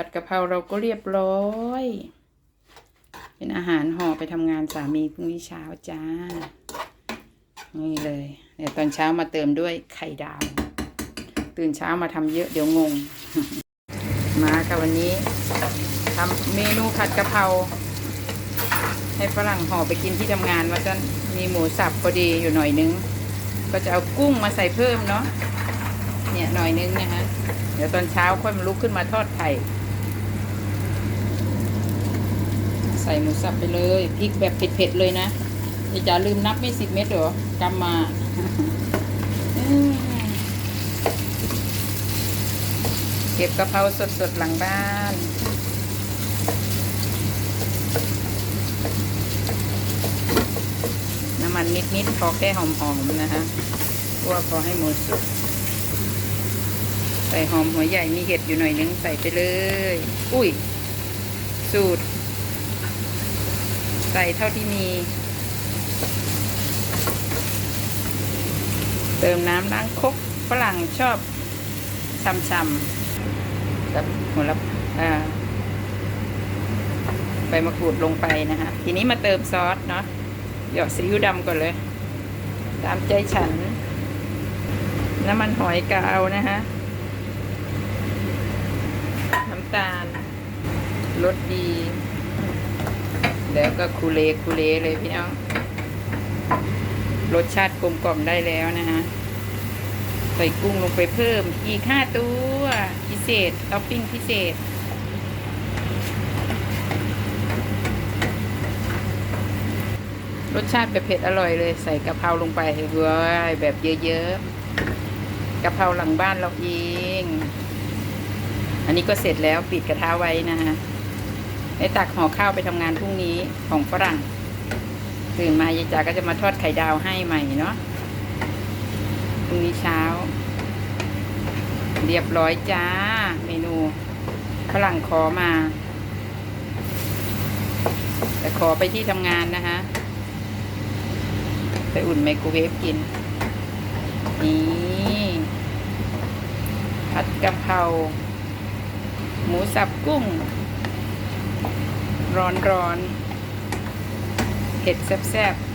ผัดกะเพราเราก็เรียบร้อย เป็นอาหารห่อไปทำงานสามีพรุ่งนี้เช้าจ้า นี่เลย เดี๋ยวตอนเช้ามาเติมด้วยไข่ดาว ตื่นเช้ามาทำเยอะเดี๋ยวงง มาค่ะวันนี้ทำเมนูผัดกะเพราให้ฝรั่งห่อไปกินที่ทำงานว่าจะมีหมูสับพอดีอยู่หน่อยนึง ก็จะเอากุ้งมาใส่เพิ่มเนาะเนี่ยหน่อยนึงนะคะเดี๋ยวตอนเช้าค่อยมาลุกขึ้นมาทอดไข่ ใส่หมูสับไปเลยพริกแบบเผ็ดๆเลยนะอย่จะลืมนับไม่สิบเม็ดเหรอกำมาเก็บกะเพราสดๆหลังบ้านน้ำมันนิดๆพอแค่หอมๆนะคะคั่วพอให้หมดสุกใส่หอมหัวใหญ่มีเห็ดอยู่หน่อยนึงใส่ไปเลย อุ้ย สูตร ใส่เท่าที่มี เติมน้ำล้างคกฝรั่งชอบช่ำๆกับหัวละใบมะกรูดลงไปนะคะทีนี้มาเติมซอสเนาะหยอดซีอิ๊วดำก่อนเลย ตามใจฉัน น้ำมันหอยกาวนะคะน้ำตาลรสดี แล้วก็คูเลคูเลเลยพี่น้อง รสชาติกลมกล่อมได้แล้วนะฮะ ใส่กุ้งลงไปเพิ่ม อีกห้าตัวพิเศษท็อปปิ้งพิเศษ รสชาติแบบเผ็ดอร่อยเลย ใส่กะเพราลงไปเว้ยแบบเยอะๆกะเพราหลังบ้านเราเอง อันนี้ก็เสร็จแล้วปิดกระทะไว้นะฮะ ไอ้ตักห่อข้าวไปทำงานพรุ่งนี้ของฝรั่งตื่นมายายจ๋าก็จะมาทอดไข่ดาวให้ใหม่เนาะพรุ่งนี้เช้า เรียบร้อยจ้า เมนูฝรั่งขอมา แต่ขอไปที่ทำงานนะคะ ไปอุ่นไมโครเวฟกิน นี่ผัดกะเพราหมูสับกุ้ง ร้อนๆเผ็ดแซ่บๆ